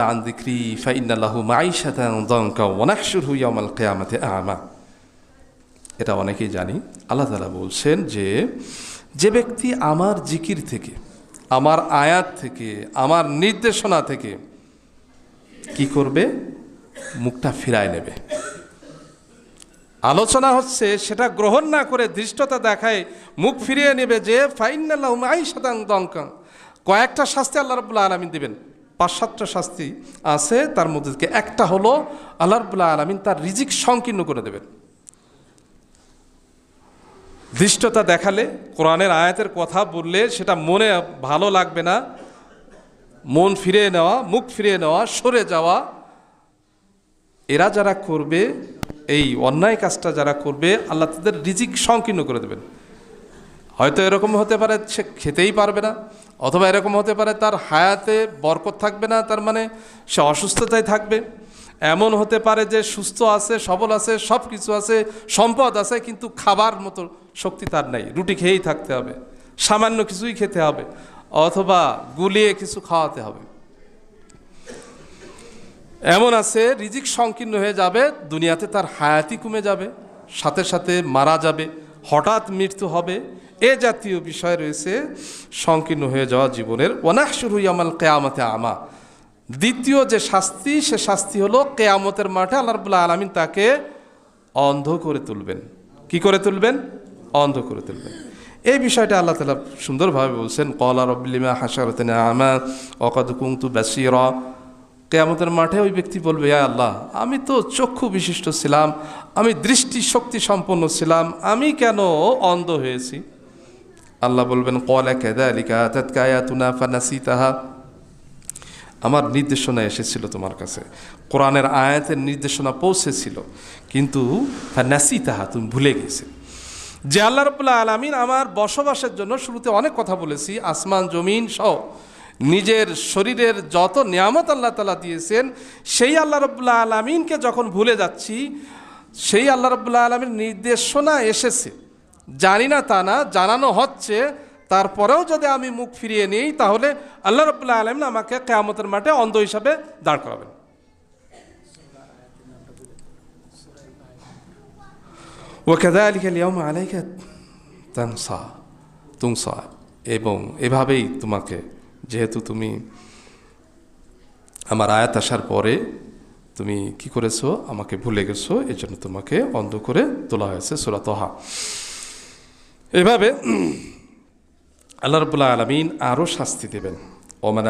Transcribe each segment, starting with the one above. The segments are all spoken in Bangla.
عن ذكري فإن له معيشة ضنكا ونحشره يوم القيامة أعمى এটা অনেকেই জানি আল্লাহ তালা বলছেন যে যে ব্যক্তি আমার জিকির থেকে আমার আয়াত থেকে আমার নির্দেশনা থেকে কি করবে মুখটা ফিরায় নেবে আলোচনা হচ্ছে সেটা গ্রহণ না করে দৃষ্টতা দেখায় মুখ ফিরিয়ে নেবে যে ফাইনাল্লাহ আই শতাং দঙ্কা কয়েকটা শাস্তি আল্লাহ রবুল্লা আলমিন দেবেন পাঁচ সাতটা শাস্তি আছে, তার মধ্যে থেকে একটা হলো আল্লাহ রবুল্লা আলমিন তার রিজিক সংকীর্ণ করে দেবেন। দৃষ্টতা দেখালে, কোরআনের আয়াতের কথা বললে সেটা মনে ভালো লাগবে না। মন ফিরিয়ে নেওয়া, মুখ ফিরিয়ে নেওয়া, সরে যাওয়া। এরা যারা করবে, এই অন্যায় কাজটা যারা করবে, আল্লাহ তাদের রিজিক সংকীর্ণ করে দেবেন। হয়তো এরকম হতে পারে সে খেতেই পারবে না, অথবা এরকম হতে পারে তার হায়াতে বরকত থাকবে না, তার মানে সে অসুস্থতায় থাকবে। এমন হতে পারে যে সুস্থ আছে, সবল আছে সব কিছু আছে, সম্পদ আছে, কিন্তু খাবার মতো শক্তি তার নাই। রুটি খেয়েই থাকতে হবে, সামান্য কিছুই খেতে হবে, অথবা গুলিয়ে কিছু খাওয়াতে হবে। এমন আছে, রিজিক সংকীর্ণ হয়ে যাবে, দুনিয়াতে তার হায়াতি কমে যাবে, সাথে সাথে মারা যাবে, হঠাৎ মৃত্যু হবে এ জাতীয় বিষয় রয়েছে সংকীর্ণ হয়ে যাওয়া জীবনের। ওনাহ শুরু আমাল কেয়ামতে আমা। দ্বিতীয় যে শাস্তি, সে শাস্তি হলো কেয়ামতের মাঠে আল্লাহ রবুল্লাহ আলমিন তাকে অন্ধ করে তুলবেন। কি করে তুলবেন? অন্ধ করে তুলবেন। এই বিষয়টা আল্লাহ তালা সুন্দরভাবে বলছেন কলা রব্লিমা হাসারতেন আমা অকদ কুংতু ব্যাসির কেয়ামতের মাঠে ওই ব্যক্তি বলবে, ইয়া আল্লাহ, আমি তো চক্ষু বিশিষ্ট ছিলাম, আমি দৃষ্টি শক্তি সম্পন্ন ছিলাম, আমি কেন অন্ধ হয়েছি? আল্লাহ বলবেন কলা কেদা আলিকা তৎকায়াতুনা ফানাসি তাহা আমার নির্দেশনা এসেছিল তোমার কাছে। কোরআনের আয়াতের নির্দেশনা পৌঁছেছিল, কিন্তু ফানাসি তাহা তুমি ভুলে গেছে। যে আল্লাহ রবুল্লাহ আলমিন আমার বসবাসের জন্য শুরুতে অনেক কথা বলেছি, আসমান, জমিন সহ। নিজের শরীরের যত নিয়ামত আল্লাহ তালা দিয়েছেন, সেই আল্লাহ রবুল্লাহ আলমিনকে যখন ভুলে যাচ্ছি, সেই আল্লাহ রবুল্লাহ আলমীর নির্দেশনা এসেছে। জানি না তা না, জানানো হচ্ছে, তারপরেও যদি আমি মুখ ফিরিয়ে নিই, তাহলে আল্লাহ রবুল্লাহ আলমিন আমাকে কেয়ামতের মাঠে অন্ধ হিসাবে দাঁড় করাবেন। ওকেদালিকা লিয়ম আলাইকা তাংসা তুংসা এবং এভাবেই তোমাকে, যেহেতু তুমি আমার আয়াত আসার পরে তুমি কি করেছ? আমাকে ভুলে গেছো এই জন্য তোমাকে অন্ধ করে তোলা হয়েছে সুরাতহা এভাবে আল্লাহ রবুল্লাহ আলমিন আরও শাস্তি দেবেন। ওমান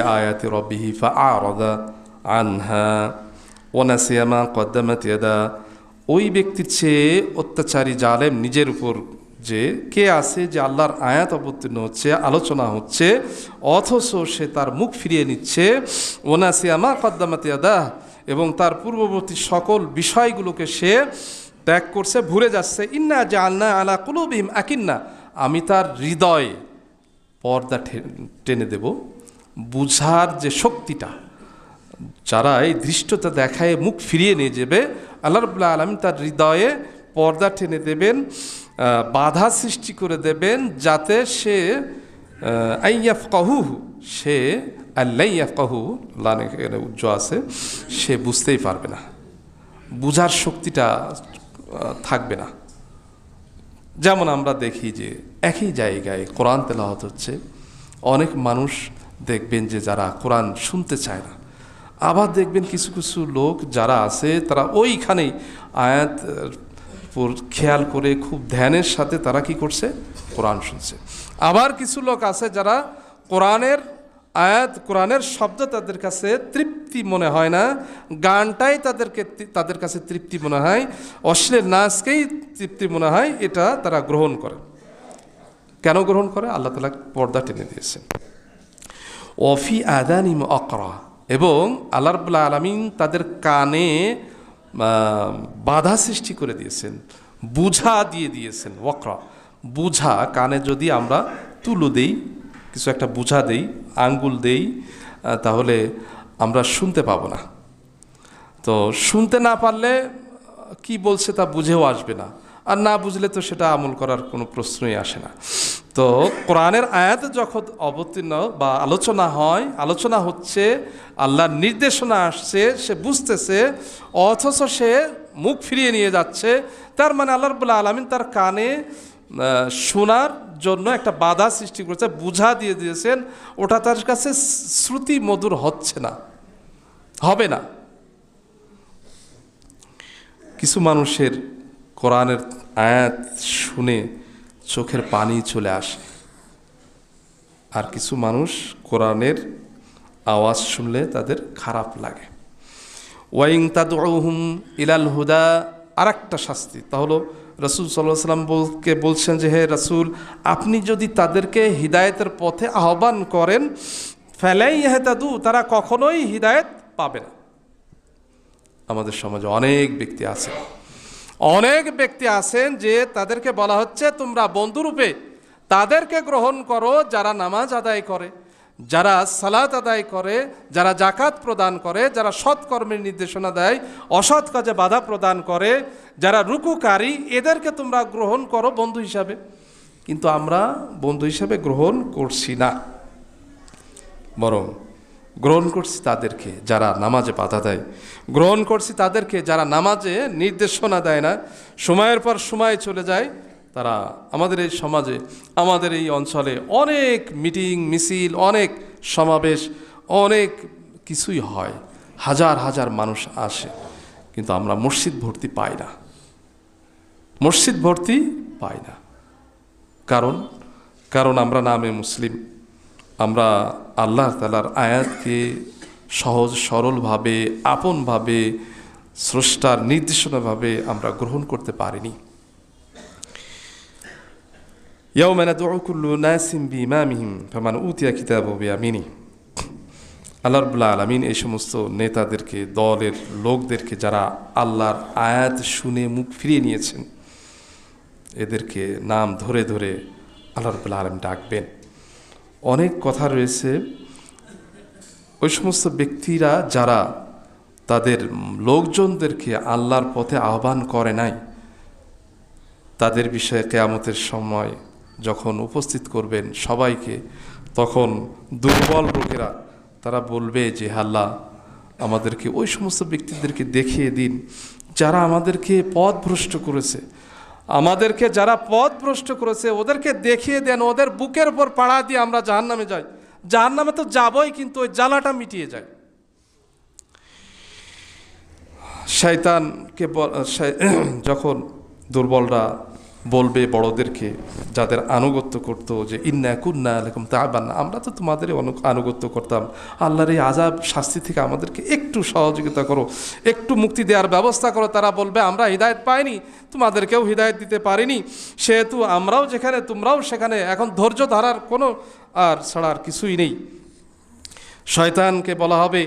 আয়াতি আরদা আনহা ওই ব্যক্তির চেয়ে অত্যাচারী জালেম নিজের উপর যে কে আছে যে আল্লাহর আয়াত অবতীর্ণ হচ্ছে, আলোচনা হচ্ছে, অথচ সে তার মুখ ফিরিয়ে নিচ্ছে। ওনাসিয়ামা কদ্দামাত ইয়াদা এবং তার পূর্ববর্তী সকল বিষয়গুলোকে সে ত্যাগ করছে, ভুলে যাচ্ছে। ইন্না যে আল্লাহ আলা কুলুবিম আকিন্না। আমি তার হৃদয়ে পর্দা টেনে দেব। বুঝার যে শক্তিটা, যারা এই দৃষ্টতা দেখায় মুখ ফিরিয়ে নিয়ে যাবে, আল্লাহ রবুল্লাহ আলম তার হৃদয়ে পর্দা টেনে দেবেন বাধা সৃষ্টি করে দেবেন, যাতে সে আইয়াফ কাহু সে আল্লাইয়াফ কাহু উজ্জ্ব আছে, সে বুঝতেই পারবে না। বুঝার শক্তিটা থাকবে না। যেমন আমরা দেখি যে একই জায়গায় কোরআন তেলাওয়াত হচ্ছে, অনেক মানুষ দেখবেন যে যারা কোরআন শুনতে চায় না। আবার দেখবেন কিছু কিছু লোক যারা আছে, তারা ওইখানেই আয়াত খেয়াল করে খুব ধ্যানের সাথে তারা কি করছে? কোরআন শুনছে। আবার কিছু লোক আছে যারা কোরআনের আয়াত কোরআনের শব্দ তাদের কাছে তৃপ্তি মনে হয় না, গানটাই তাদেরকে তাদের কাছে তৃপ্তি মনে হয়, অশ্লীল নাচকেই তৃপ্তি মনে হয়, এটা তারা গ্রহণ করে। কেন গ্রহণ করে? আল্লাহ তালা পর্দা টেনে দিয়েছেন। অফি আদানিম অকরা, এবং আল্লাহ রবুল্লা আলমিন তাদের কানে বাধা সৃষ্টি করে দিয়েছেন, বুঝা দিয়ে দিয়েছেন, ওকরা। বুঝা কানে যদি আমরা তুলো দেই কিছু একটা বুঝা দেই, আঙ্গুল দেই তাহলে আমরা শুনতে পাবো না। তো শুনতে না পারলে, কি বলছে তা বুঝেও আসবে না। আর না বুঝলে তো সেটা আমল করার কোনো প্রশ্নই আসে না। তো কোরআনের আয়াত যখন অবতীর্ণ বা আলোচনা হয়, আলোচনা হচ্ছে, আল্লাহর নির্দেশনা আসছে, সে বুঝতেছে, অথচ সে মুখ ফিরিয়ে নিয়ে যাচ্ছে। তার মানে আল্লাহ রবুল্লা আলমিন তার কানে শোনার জন্য একটা বাধা সৃষ্টি করেছে, বুঝা দিয়ে দিয়েছেন, ওটা তার কাছে শ্রুতি মধুর হচ্ছে না, হবে না। কিছু মানুষের কোরআনের আয়াত শুনে চোখের পানি চলে আসে, আর কিছু মানুষ কোরআনের আওয়াজ শুনলে তাদের খারাপ লাগে। ওয়াইং তাদুহুম ইলাল হুদা আর একটা শাস্তি তাহলে রসুল সাল্লাহ বলকে, বলছেন যে, হে রসুল, আপনি যদি তাদেরকে হিদায়তের পথে আহ্বান করেন, ফেলাই হেতাদু তারা কখনোই হিদায়ত পাবে না। আমাদের সমাজে অনেক ব্যক্তি আছেন অনেক ব্যক্তি আছেন যে তাদেরকে বলা হচ্ছে, তোমরা বন্ধুরূপে তাদেরকে গ্রহণ করো যারা নামাজ আদায় করে। যারা সালাত আদায় করে, যারা জাকাত প্রদান করে, যারা সৎকর্মের নির্দেশনা দেয়, অসৎ কাজে বাধা প্রদান করে, যারা রুকুকারী, এদেরকে তোমরা গ্রহণ করো বন্ধু হিসাবে। কিন্তু আমরা বন্ধু হিসাবে গ্রহণ করছি না। বরং গ্রহণ করছি তাদেরকে যারা নামাজে বাধা দেয়। গ্রহণ করছি তাদেরকে যারা নামাজে নির্দেশনা দেয় না। সময়ের পর সময় চলে যায়। তারা আমাদের এই সমাজে, আমাদের এই অঞ্চলে অনেক মিটিং, মিছিল, অনেক সমাবেশ, অনেক কিছুই হয়। হাজার হাজার মানুষ আসে, কিন্তু আমরা মসজিদ ভর্তি পাই না। মসজিদ ভর্তি পাই না। কারণ কারণ আমরা নামে মুসলিম। আমরা আল্লাহ তালার আয়াতকে সহজ, সরলভাবে, আপনভাবে, স্রষ্টার নির্দেশনাভাবে আমরা গ্রহণ করতে পারিনি। يوم ندعو كل ناس بإمامهم فمن أوتي كتابه بيمينه আল্লাহ রবুল্লা আলমিন এই সমস্ত নেতাদেরকে দলের লোকদেরকে যারা আল্লাহর আয়াত শুনে মুখ ফিরিয়ে নিয়েছেন এদেরকে নাম ধরে ধরে আল্লাহ রবুল্লা আলম ডাকবেন অনেক কথা রয়েছে ওই সমস্ত ব্যক্তিরা যারা তাদের লোকজনদেরকে আল্লাহর পথে আহ্বান করে নাই তাদের বিষয়ে কেয়ামতের সময় যখন উপস্থিত করবেন সবাইকে, তখন দুর্বল লোকেরা তারা বলবে যে হাল্লা আমাদেরকে ওই সমস্ত ব্যক্তিদেরকে দেখিয়ে দিন যারা আমাদেরকে পথ ভ্রষ্ট করেছে। আমাদেরকে যারা পথ ভ্রষ্ট করেছে, ওদেরকে দেখিয়ে দেন, ওদের বুকের উপর পাড়া দিয়ে আমরা জাহান নামে যাই। জাহান নামে তো যাবই, কিন্তু ওই জ্বালাটা মিটিয়ে যায়। শয়তানকে যখন দুর্বলরা বলবে বড়দেরকে, যাদের আনুগত্য করতো যে, ইন্না কুন্না এরকম তা তাবান আমরা তো তোমাদের আনুগত্য করতাম। আল্লাহর এই আজাব শাস্তি থেকে আমাদেরকে একটু সহযোগিতা করো, একটু মুক্তি দেওয়ার ব্যবস্থা করো। তারা বলবে, আমরা হৃদায়ত পাইনি, তোমাদেরকেও হৃদায়ত দিতে পারিনি। সেহেতু আমরাও যেখানে, তোমরাও সেখানে। এখন ধৈর্য ধরার কোনো আর ছাড়ার কিছুই নেই। শয়তানকে বলা হবে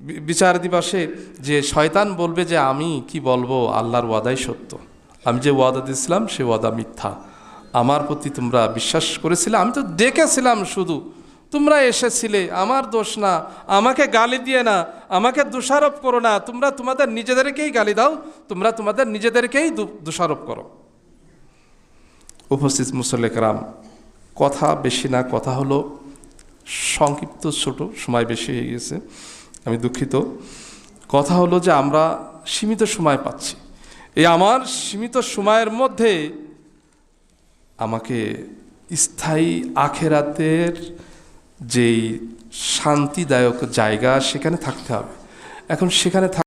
বিচার দিবসে যে, শয়তান বলবে যে, আমি কি বলব? আল্লাহর ওয়াদাই সত্য। আমি যে ওয়াদা দিয়েছিলাম, সে ওয়াদা মিথ্যা। আমার প্রতি তোমরা বিশ্বাস করেছিলে, আমি তো ডেকেছিলাম শুধু। তোমরা এসেছিলে, আমার দোষ না, আমাকে গালি দিয়ে না, আমাকে দোষারোপ করো না, তোমরা তোমাদের নিজেদেরকেই গালি দাও, তোমরা তোমাদের নিজেদেরকেই দোষারোপ করো। উপস্থিত মুসল্লেকরাম কথা বেশি না, কথা হলো সংক্ষিপ্ত, ছোট, সময় বেশি হয়ে গেছে, আমি দুঃখিত। কথা হলো যে আমরা সীমিত সময় পাচ্ছি। এই আমার সীমিত সময়ের মধ্যে আমাকে স্থায়ী আখেরাতের যেই শান্তিদায়ক জায়গা সেখানে থাকতে হবে। এখন সেখানে